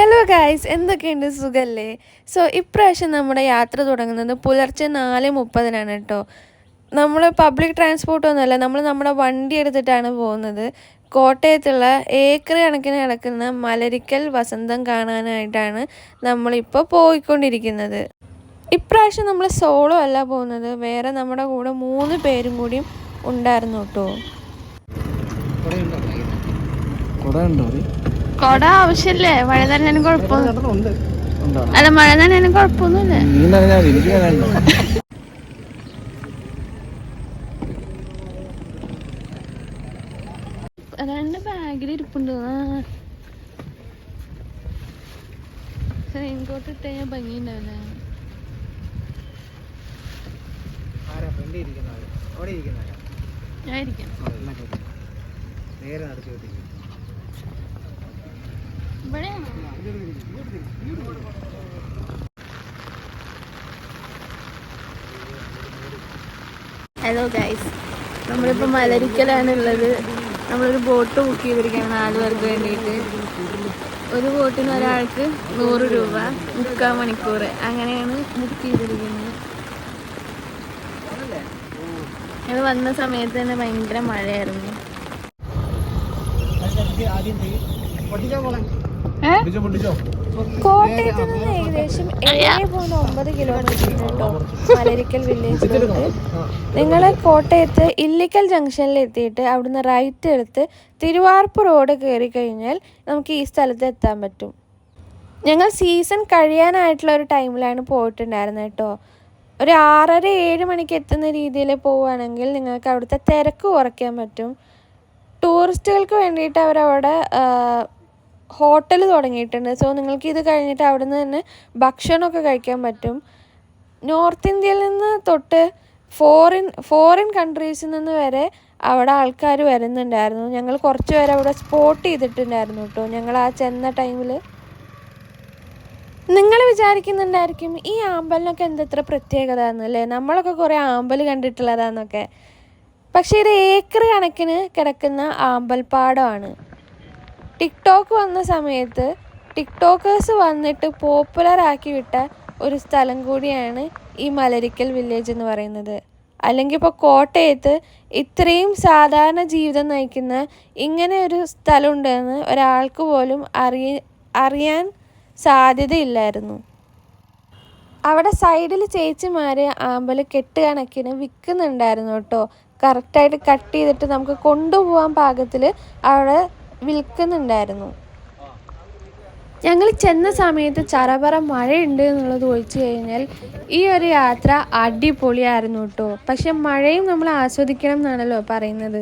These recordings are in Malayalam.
ഹലോ ഗായ്സ് എന്തൊക്കെയുണ്ട്? സുഖല്ലേ? സോ ഇപ്രാവശ്യം നമ്മുടെ യാത്ര തുടങ്ങുന്നത് പുലർച്ചെ നാല് മുപ്പതിനാണ് കേട്ടോ നമ്മൾ പബ്ലിക് ട്രാൻസ്പോർട്ട് ഒന്നുമല്ല നമ്മൾ നമ്മുടെ വണ്ടി എടുത്തിട്ടാണ് പോകുന്നത്. കോട്ടയത്തുള്ള ഏക്കർ കണക്കിന് കിടക്കുന്ന മലരിക്കൽ വസന്തം കാണാനായിട്ടാണ് നമ്മളിപ്പോൾ പോയിക്കൊണ്ടിരിക്കുന്നത്. ഇപ്രാവശ്യം നമ്മൾ സോളോ അല്ല പോകുന്നത് വേറെ നമ്മുടെ കൂടെ മൂന്ന് പേരും കൂടിയും ഉണ്ടായിരുന്നു കേട്ടോ കുട ആവശ്യമില്ലേ മഴ തന്നെ കുഴപ്പമൊന്നും അല്ല മഴ തന്നെ കുഴപ്പമൊന്നുമില്ലേ. രണ്ട് ബാഗിൽ ഇരിപ്പുണ്ട്. റെയിൻകോട്ട് ഇട്ട് കഴിഞ്ഞാൽ ഭംഗിയുണ്ടാവില്ല. ഞാൻ ഇരിക്കാം. നേരെ നടത്തി ഹലോ ഗൈസ് നമ്മളിപ്പോൾ മലരിക്കലാണ് ഉള്ളത് നമ്മളൊരു ബോട്ട് ബുക്ക് ചെയ്തിരിക്കുകയാണ് നാല് പേർക്ക് വേണ്ടിയിട്ട്. ഒരു ബോട്ടിന് ഒരാൾക്ക് നൂറ് രൂപ മുക്കാൽ മണിക്കൂർ അങ്ങനെയാണ് ബുക്ക് ചെയ്തിരിക്കുന്നത്. ഞങ്ങൾ വന്ന സമയത്ത് തന്നെ ഭയങ്കര മഴയായിരുന്നു. പഠിക്കാൻ പൊട്ടിച്ചോ കോട്ടയത്ത് നിന്ന് ഏകദേശം ഏഴ് പോയിന്റ് ഒമ്പത് കിലോമീറ്റർ ഉണ്ടോ മലരിക്കൽ വില്ലേജിലോട്ട് നിങ്ങൾ കോട്ടയത്ത് ഇല്ലിക്കൽ ജംഗ്ഷനിൽ എത്തിയിട്ട് അവിടുന്ന് റൈറ്റ് എടുത്ത് തിരുവാർപ്പ് റോഡ് കയറി കഴിഞ്ഞാൽ നമുക്ക് ഈ സ്ഥലത്ത് എത്താൻ പറ്റും. ഞങ്ങൾ സീസൺ കഴിയാനായിട്ടുള്ള ഒരു ടൈമിലാണ് പോയിട്ടുണ്ടായിരുന്നത് കേട്ടോ. ഒരു ആറര ഏഴ് മണിക്ക് എത്തുന്ന രീതിയിൽ പോവുകയാണെങ്കിൽ നിങ്ങൾക്ക് അവിടുത്തെ തിരക്ക് കുറയ്ക്കാൻ പറ്റും. ടൂറിസ്റ്റുകൾക്ക് വേണ്ടിയിട്ട് അവരവിടെ ഹോട്ടൽ തുടങ്ങിയിട്ടുണ്ട്. സോ നിങ്ങൾക്ക് ഇത് കഴിഞ്ഞിട്ട് അവിടെ നിന്ന് തന്നെ ഭക്ഷണമൊക്കെ കഴിക്കാൻ പറ്റും. നോർത്ത് ഇന്ത്യയിൽ നിന്ന് തൊട്ട് ഫോറിൻ ഫോറിൻ കൺട്രീസിൽ നിന്ന് വരെ അവിടെ ആൾക്കാർ വരുന്നുണ്ടായിരുന്നു. ഞങ്ങൾ കുറച്ച് പേരെ അവിടെ സ്പോട്ട് ചെയ്തിട്ടുണ്ടായിരുന്നു കേട്ടോ. ഞങ്ങൾ ആ ചെന്ന ടൈമിൽ നിങ്ങൾ വിചാരിക്കുന്നുണ്ടായിരിക്കും ഈ ആമ്പലിനൊക്കെ എന്തത്ര പ്രത്യേകത എന്നല്ലേ നമ്മളൊക്കെ കുറേ ആമ്പൽ കണ്ടിട്ടുള്ളതാന്നൊക്കെ. പക്ഷേ ഇത് ഏക്കർ കണക്കിന് കിടക്കുന്ന ആമ്പൽപ്പാടമാണ്. ടിക്ടോക്ക് വന്ന സമയത്ത് ടിക്ടോക്കേഴ്സ് വന്നിട്ട് പോപ്പുലർ ആക്കി വിട്ട ഒരു സ്ഥലം കൂടിയാണ് ഈ മലരിക്കൽ വില്ലേജ് എന്ന് പറയുന്നത്. അല്ലെങ്കിൽ ഇപ്പോൾ കോട്ടയത്ത് ഇത്രയും സാധാരണ ജീവിതം നയിക്കുന്ന ഇങ്ങനെ ഒരു സ്ഥലമുണ്ടെന്ന് ഒരാൾക്ക് പോലും അറിയ അറിയാൻ സാധ്യതയില്ലായിരുന്നു. അവിടെ സൈഡിൽ ചേച്ചിമാർ ആമ്പൽ കെട്ട് കണക്കിന് വിൽക്കുന്നുണ്ടായിരുന്നു കേട്ടോ. കറക്റ്റായിട്ട് കട്ട് ചെയ്തിട്ട് നമുക്ക് കൊണ്ടുപോകാൻ പാകത്തിൽ അവിടെ വിൽക്കുന്നുണ്ടായിരുന്നു. ഞങ്ങൾ ചെന്ന സമയത്ത് ചറപറ മഴയുണ്ട് എന്നുള്ളത് ഒഴിച്ചു കഴിഞ്ഞാൽ ഈ ഒരു യാത്ര അടിപൊളിയായിരുന്നു കേട്ടോ. പക്ഷെ മഴയും നമ്മൾ ആസ്വദിക്കണം എന്നാണല്ലോ പറയുന്നത്.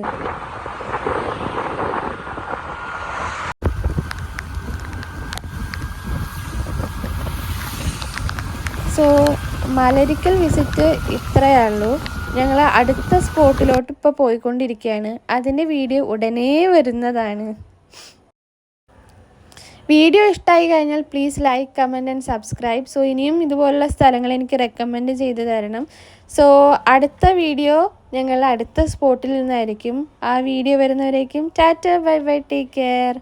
സോ മലരിക്കൽ വിസിറ്റ് ഇത്രയേ ഉള്ളൂ. ഞങ്ങൾ അടുത്ത സ്പോട്ടിലോട്ട് ഇപ്പോൾ പോയിക്കൊണ്ടിരിക്കുകയാണ്. അതിന്റെ വീഡിയോ ഉടനെ വരുന്നതാണ്. വീഡിയോ ഇഷ്ടമായി കഴിഞ്ഞാൽ please like comment and subscribe so ഇനിയും ഇതുപോലുള്ള സ്ഥലങ്ങൾ എനിക്ക് റെക്കമെൻഡ് ചെയ്ത് തരണം. സോ അടുത്ത വീഡിയോ ഞങ്ങൾ അടുത്ത സ്പോട്ടിൽ നിന്നായിരിക്കും. ആ video വരുന്നവരേക്കും tata bye bye take care